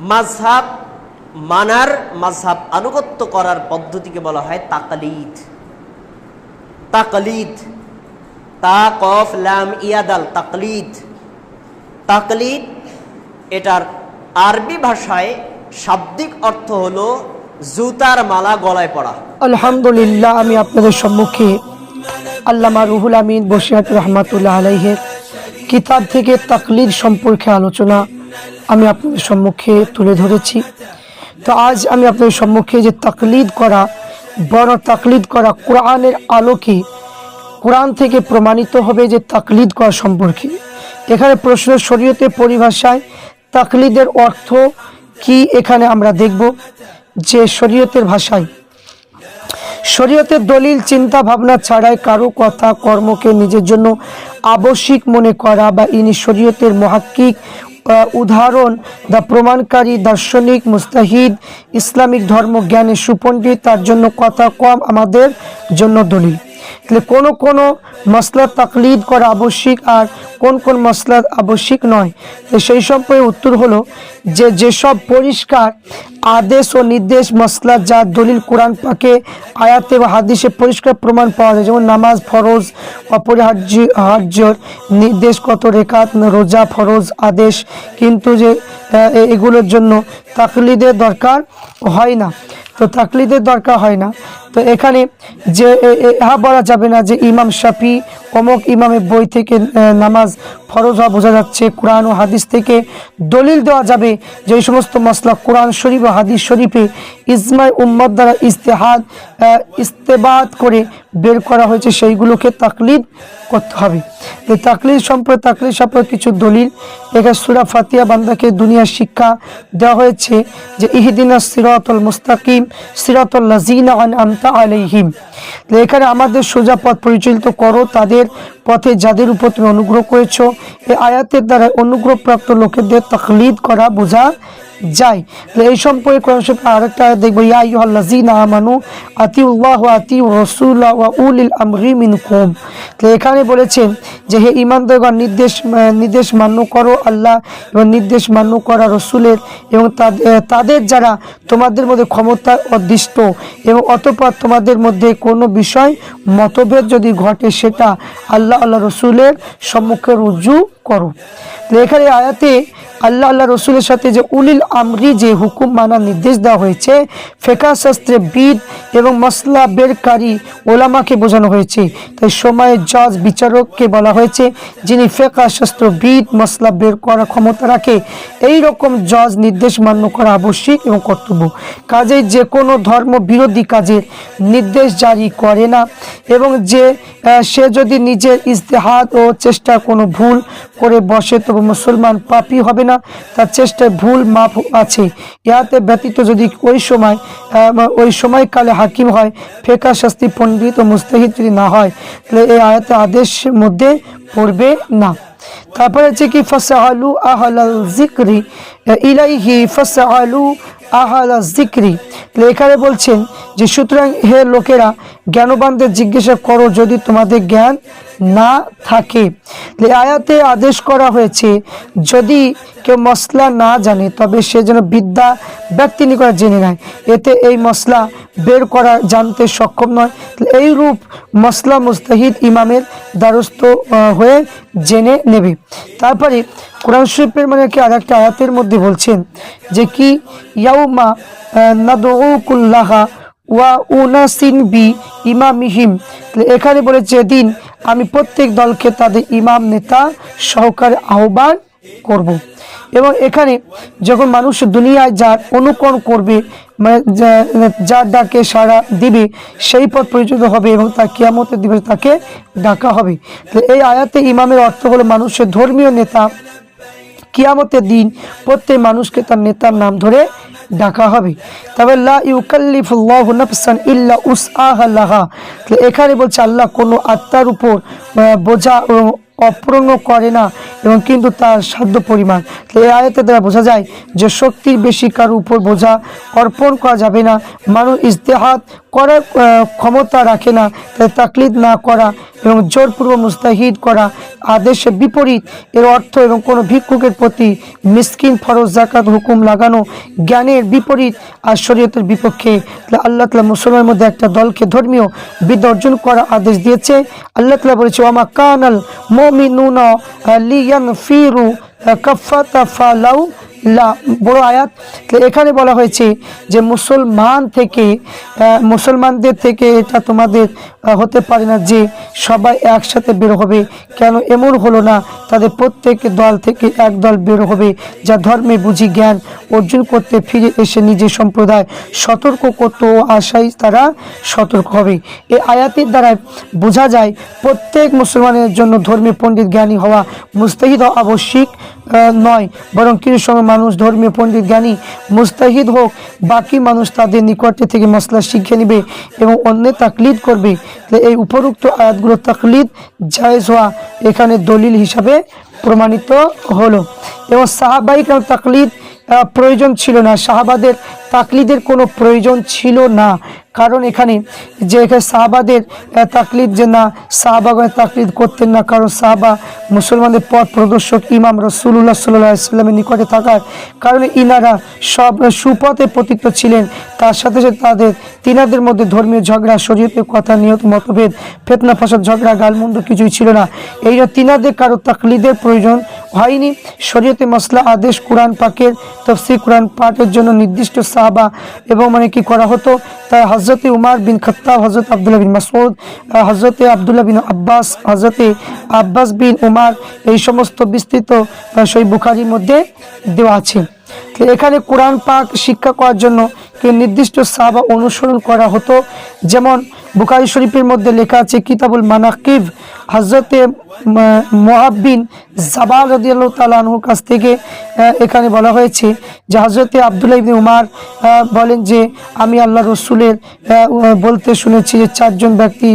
মাঝহাব, মানার মাঝহাব আনুগত্য করার পদ্ধতিকে বলা হয় তাকলিদ। তাকলিদ। তা, কফ, লাম, ইয়াদাল, তাকলিদ। তাকলিদ, এটার আরবি ভাষায় শাব্দিক অর্থ হলো জুতার মালা গলায় পড়া আলহামদুলিল্লাহ, আমি আপনাদের সম্মুখে আল্লামা রুহুল আমিন বসিরাত রহমাতুল্লাহ আলাইহের কিতাব থেকে তাকলিদ সম্পর্কে আলোচনা আমি আপনাদের সম্মুখে তুলে ধরেছি। তো আজ আমি আপনাদের সম্মুখে যে তাকলিদ করা, বড় তাকলিদ করা কোরআনের আলোকে, কোরআন থেকে প্রমাণিত হবে যে তাকলিদ করা সম্পর্কে। এখানে প্রশ্ন, শরীয়তে পরিভাষায় তাকলিদের অর্থ কি এখানে আমরা দেখব যে শরীয়তের ভাষায় শরীয়তের দলিল চিন্তা ভাবনা ছাড়াই কারও কথা, কর্মকে নিজের জন্য আবশ্যিক মনে করা বা ইনি শরীয়তের মহাক্কিক উদাহরণ, দ্য প্রমাণকারী দার্শনিক মুস্তাহিদ, ইসলামিক ধর্ম জ্ঞানে সুপণ্ডিত, তার জন্য কথা কম, আমাদের জন্য দলিল। তাহলে কোনো কোনো মশলা তাকলিদ করা আবশ্যিক আর কোন কোন মশলা আবশ্যিক নয়। তো সেই সম্পর্কে উত্তর হলো যে যেসব পরিষ্কার আদেশ ও নির্দেশ মশলা যা দলিল কোরআন পাকে, আয়াতে বা হাদিসে পরিষ্কার প্রমাণ পাওয়া যায়, যেমন নামাজ, ফরজ, অপরিহার্য হার্যর নির্দেশ কত রেখাত, রোজা, ফরজ, আদেশ। কিন্তু যে এগুলোর জন্য তাকলিদের দরকার হয় না। তো তাকলিদের দরকার হয় না। তো এখানে যে হা বলা যাবে না যে ইমাম শাফি অমক ইমামের বই থেকে নামাজ ফরজ হওয়া বোঝা যাচ্ছে। কোরআন ও হাদিস থেকে দলিল দেওয়া যাবে যে এই সমস্ত মশলা কোরআন শরীফ ও হাদিস শরীফে ইসমাই উম্মদ দ্বারা ইস্তেহাদ ইস্তেবাদ করে বের করা হয়েছে, সেইগুলোকে তাকলিদ করতে হবে। এই তাকলিদ সম্পর্কে তাকলিদ সম্পর্কে কিছু দলিল। এখানে সুরা ফাতিয়া বান্দাকে দুনিয়ার শিক্ষা দেওয়া হয়েছে যে, ইহদিনা সিরাতুল মুস্তাকিম, সিরাতুল লাজিনা আন আমতা আলাইহিম এখানে আমাদের সোজা পথ পরিচালিত করো, তাদের পথে যাদের উপর তুমি অনুগ্রহ করেছ, এই আয়াতের দ্বারা অনুগ্রহপ্রাপ্ত লোকেদের তাকলিদ করা বোঝা যায়। এই সম্পর্কে কোরআন শরীফে আরেকটা দেখব, ইয়া আইয়ুহাল্লাযীনা আমানু আতিউল্লাহ ওয়া আতিউ রাসূলা উলিল আমরি মিনকুম। তো এখানে বলেছেন যে, হে ঈমানদারগণ, নির্দেশ নির্দেশ মান্য করো আল্লাহ এবং নির্দেশ মান্য করা রসুলের এবং তাদ- তাদের যারা তোমাদের মধ্যে ক্ষমতা অদৃষ্ট এবং অতপর তোমাদের মধ্যে কোনো বিষয়, মতভেদ যদি ঘটে, সেটা আল্লাহ আল্লাহ রসুলের সম্মুখে রুজু করো। তো এখানে আয়াতে আল্লাহ আল্লাহ রসুলের সাথে যে উলিল আমরি যে হুকুম মানার নির্দেশ দেওয়া হয়েছে, ফেকা শাস্ত্রে বিদ এবং মশলা বেরকারী ওলামাকে বোঝানো হয়েছে। তাই সময়ে জজ, বিচারককে বলা হয়েছে, যিনি ফেকা শাস্ত্র বিদ মশলা বের করার ক্ষমতা রাখে, এই রকম জজ নির্দেশ মান্য করা আবশ্যিক এবং কর্তব্য। কাজেই যে কোনো ধর্ম বিরোধী কাজের নির্দেশ জারি করে না এবং যে সে যদি নিজের ইজতেহাদ ও চেষ্টা কোনো ভুল করে বসে, তবে মুসলমান পাপি হবে না। তার চেষ্টায় ভুল মাপ আছে। ইহাতে ব্যতীত যদি ওই সময় ওই সময়কালে হাকিম হয়, ফেকা শাস্তি পণ্ডিত ও মুস্তাহিদ যদি না হয়, তাহলে এই আয়াতে আদেশের মধ্যে পড়বে না। তারপরে হচ্ছে কি, ফাসালু আহলাল জিকরি ইলাইহি ফাসালু আহলা জিকরি। তাহলে এখানে বলছেন যে সুতরাং হে লোকেরা, জ্ঞানবানদের জিজ্ঞাসা করো যদি তোমাদের জ্ঞান না থাকে। আয়াতে আদেশ করা হয়েছে, যদি কেউ মশলা না জানে, তবে সে যেন বিদ্যা ব্যক্তি নিকট জেনে নেয়। এতে এই মশলা বের করা জানতে সক্ষম নয়। এই রূপ মশলা মুস্তাহিদ ইমামের দ্বারস্থ হয়ে জেনে নেবে। তারপরে কোরআন শরীফের মানে কি আর একটা আয়াতের মধ্যে বলছেন যে, কি ইয়াউমা নাদুকুল্লাহা ওয়া উনাসিন বি ইমামিহিম এখানে বলেছে দিন আমি প্রত্যেক দলকে তাদের ইমাম নেতা সহকারে আহ্বান করব। এবং এখানে যখন মানুষ দুনিয়ায় যার অনুকরণ করবে মানে যার ডাকে সাড়া দিবে, সেই পথ পরিচিত হবে এবং তার কিয়ামতের দিবসে তাকে ডাকা হবে তো এই আয়াতে ইমামের অর্থ হলো মানুষের ধর্মীয় নেতা কিয়ামতের দিন প্রত্যেক মানুষকে তার নেতার নাম ধরে ডাকা হবে। তবে এখানে বলছে আল্লাহ কোনো আত্মার উপর বোঝা অপূর্ণ করে না এবং কিন্তু তার সাধ্য পরিমাণ। এই আয়াতের দ্বারা বোঝা যায় যে শক্তির বেশি কারও উপর বোঝা অর্পণ করা যাবে না। মানুষ ইজতেহাদ করার ক্ষমতা রাখে না, তাই তাকলিদ না করা এবং জোরপূর্বক মুস্তাহিদ করা আদেশে বিপরীত। এর অর্থ এবং কোনো ভিক্ষুকের প্রতি মিসকিন ফরজ জাকাত হুকুম লাগানো জ্ঞানের বিপরীত আর শরীয়তের বিপক্ষে। আল্লাহ তালা মুসলমানের মধ্যে একটা দলকে ধর্মীয় বিদ্যা অর্জন করার আদেশ দিয়েছে। আল্লাহ তালা বলেছে ওমা কানাল মমিনুনা লিয়ান ফিরু কাফাতা ফালাউ লা বড় আয়াত এখানে বলা হয়েছে যে মুসলমান থেকে মুসলমানদের থেকে এটা তোমাদের হতে পারে না যে সবাই একসাথে বের হবে। কেন এমন হলো না? তাদের প্রত্যেক দল থেকে এক দল বের হবে। যা ধর্মে বুঝি জ্ঞান অর্জন করতে ফিরে এসে নিজের সম্প্রদায় সতর্ক করতে ও আশাই তারা সতর্ক হবে। এই আয়াতের দ্বারা বোঝা যায়, প্রত্যেক মুসলমানের জন্য ধর্মীয় পণ্ডিত জ্ঞানী হওয়া মুস্তাহিদ আবশ্যিক। নয়, বরং কিছু সময় মানুষ, ধর্মীয় পণ্ডিত, জ্ঞানী, মুস্তাহিদ হোক, বাকি মানুষ তাদের নিকটে থেকে মশলা শিখে নেবে এবং অন্যের তাকলিদ করবে। এই উপরোক্ত আয়াতগুলো তাকলিদ জায়েজ হওয়া এখানে দলিল হিসাবে প্রমাণিত হলো। এবং সাহাবাই কেন তাকলিদ প্রয়োজন ছিল না, সাহাবাদের তাকলিদের কোনো প্রয়োজন ছিল না। কারণ এখানে যে এখানে সাহাবাদের তাকলিদ যে না, সাহাবাগণ তাকলিদ করতেন না, কারণ সাহাবা মুসলমানদের পথ প্রদর্শক ইমাম রসুল্লাহ সাল্লাহ ইসলামের নিকটে থাকার কারণে ইনারা সব সুপথে প্রতীক্ত ছিলেন। তার সাথে সাথে তাদের তিনাদের মধ্যে ধর্মীয় ঝগড়া, শরীয়তের কথা, নিয়ত, মতভেদ, ফেতনা, ফাসাদ, ঝগড়া, গালমন্দ কিছুই ছিল না। এই তিনাদের কারও তাকলিদের প্রয়োজন হয়নি। শরীয়তে মশলা আদেশ, কোরআন পাকের তফসি কোরআন পাঠের জন্য নির্দিষ্ট সাহাবা এবং মানে কি করা হতো? তাই হজরতে উমার বিন খত্তাব হজরত আবদুল্লাহ বিন মাসুদ হজরত আবদুল্লাহ বিন আব্বাস হজরতে আব্বাস বিন উমার, এই সমস্ত বিস্তৃত সেই বুখারির মধ্যে দেওয়া আছে। এখানে কোরআন পাক শিক্ষা করার জন্য নির্দিষ্ট সাহাবা অনুসরণ করা হতো। যেমন বুখারি শরীফের মধ্যে লেখা আছে কিতাবুল মানাকিব হজরতে মোহাব্বিন জাবাল রদিয়াল্লাহ তালাহুর কাছ থেকে এখানে বলা হয়েছে যে হজরতে আবদুল্লাহ ইবনে উমার বলেন যে আমি আল্লাহ রসুলের বলতে শুনেছি যে চারজন ব্যক্তি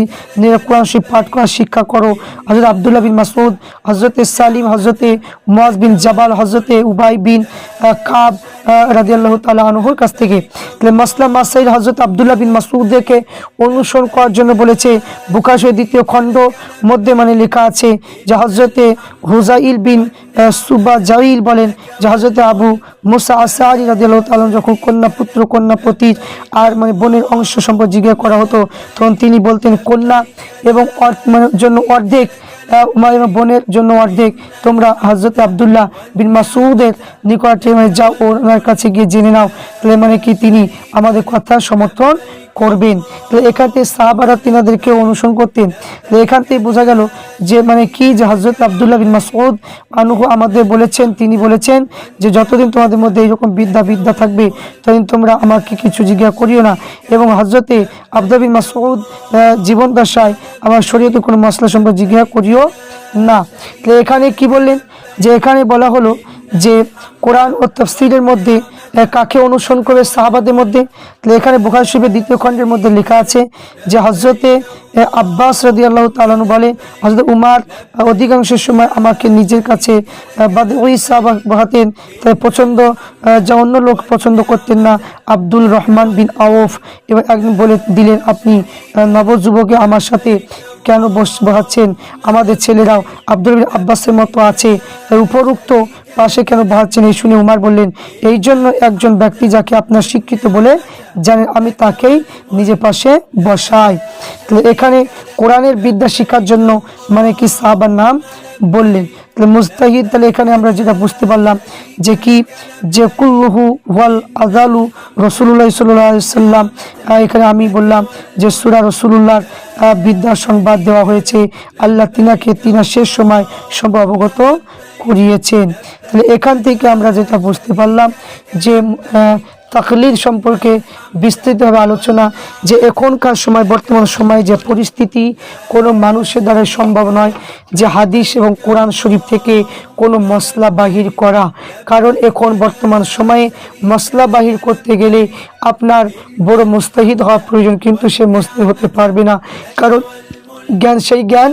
কোরআন শরীফ পাঠ করা শিক্ষা করো। হজরত আবদুল্লাহ বিন মাসুদ হজরতে সালিম হজরতে মোয়াজ বিন জাবাল হজরতে উবাই বিন আহ, কাব রাজিয়াল্লাহ তালা আনহুর কাছ থেকে। তাহলে মাসলাম মাসাইদ হজরত আবদুল্লাহ বিন মাসুদকে অনুসরণ করার জন্য বলেছে বুকাশের দ্বিতীয় খণ্ড মধ্যে মানে লেখা আছে যে হজরতে হুজাইল বিন সুবা জাইল বলেন, যে হজরতে আবু মুসা আসারি রাজিয়াল্লাহ তালন যখন কন্যা পুত্র, কন্যা পতির আর মানে বোনের অংশ সম্পর্কে জিজ্ঞাসা করা হতো, তখন তিনি বলতেন কন্যা এবং মানে জন্য অর্ধেক। আহ, বোনের জন্য অর্ধেক। তোমরা হজরত আবদুল্লাহ বিন মাসুদের নিকটে মানে যাও ওনার কাছে গিয়ে জেনে নাও। তাহলে মানে কি তিনি আমাদের কথা সমর্থন করবেন? তাহলে এখান থেকে সাহাবারা তিনাদেরকে অনুসরণ করতেন। তাহলে এখান থেকে বোঝা গেল যে মানে কি যে হজরত আবদুল্লাহ বিন মাসউদ আনুহু আমাদের বলেছেন তিনি বলেছেন যে যতদিন তোমাদের মধ্যে এইরকম বিদ্যা বিদ্যা থাকবে ততদিন তোমরা আমাকে কিছু জিজ্ঞাসা করিও না। এবং হজরতে আবদুল্লাহ বিন মাসউদ আহ, জীবন দশায় আমার শরীয়তে কোনো মশলা সম্পর্কে জিজ্ঞাসা করিও না। তাহলে এখানে কি বললেন? যে এখানে বলা হলো যে কোরআন ও তফসিলের মধ্যে কাকে অনুসরণ করে সাহাবাদের মধ্যে? তাহলে এখানে বুখার শরীফের দ্বিতীয় খণ্ডের মধ্যে লেখা আছে যে হজরতে আব্বাস রদি আল্লাহ তালানু বলে হজরত উমার অধিকাংশ সময় আমাকে নিজের কাছে বাদে ওই সাহাবা বাহাতেন। তাই পছন্দ যা অন্য লোক পছন্দ করতেন না। আব্দুল রহমান বিন আওফ এবং একদিন বলে দিলেন, আপনি নবযুবকে আমার সাথে কেন বস, বসাচ্ছেন? আমাদের ছেলেরাও আব্দুল আব্বাসের মতো আছে। উপরোক্ত পাশে কেন বসাচ্ছেন এই শুনে উমার বললেন, এই জন্য একজন ব্যক্তি যাকে আপনার শিক্ষিত বলে জানেন আমি তাকেই নিজের পাশে বসাই। তাহলে এখানে কোরআনের বিদ্যা শিক্ষার জন্য মানে কি সাহাবার নাম বললেন। তাহলে মুস্তাহিদ, তাহলে এখানে আমরা যেটা বুঝতে পারলাম যে কি, যে কুল্লুহু ওয়াল আজালু রসুল্লাহ সাল্লাম এখানে আমি বললাম যে সুরা রসুল্লাহর বিদ্যা সংবাদ দেওয়া হয়েছে। আল্লাহ তিনাকে তিনা শেষ সময় সব অবগত করিয়েছেন। তাহলে এখান থেকে আমরা যেটা বুঝতে পারলাম যে তাকলিদ সম্পর্কে বিস্তৃতভাবে আলোচনা যে এখনকার সময়, বর্তমান সময়ে যে পরিস্থিতি, কোনো মানুষের দ্বারা সম্ভব নয় যে হাদিস এবং কোরআন শরীফ থেকে কোনো মশলা বাহির করা। কারণ এখন বর্তমান সময়ে মশলা বাহির করতে গেলে আপনার বড় মুস্তাহিদ হওয়া প্রয়োজন, কিন্তু সে মুস্তাহিদ হতে পারবে না। কারণ জ্ঞান, সেই জ্ঞান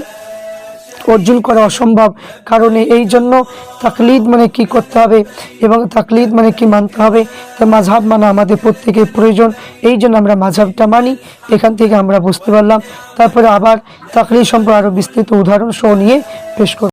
অর্জন করা অসম্ভব। কারণে এই জন্য তাকলিদ মানে কি করতে হবে এবং তাকলিদ মানে কি মানতে হবে? তা মাঝহাব মানা আমাদের প্রত্যেকের প্রয়োজন। এই জন্য আমরা মাঝহাবটা মানি। এখান থেকে আমরা বুঝতে পারলাম। তারপরে আবার তাকলিদ সম্পর্কে আরও বিস্তৃত উদাহরণ সহ নিয়ে পেশ করব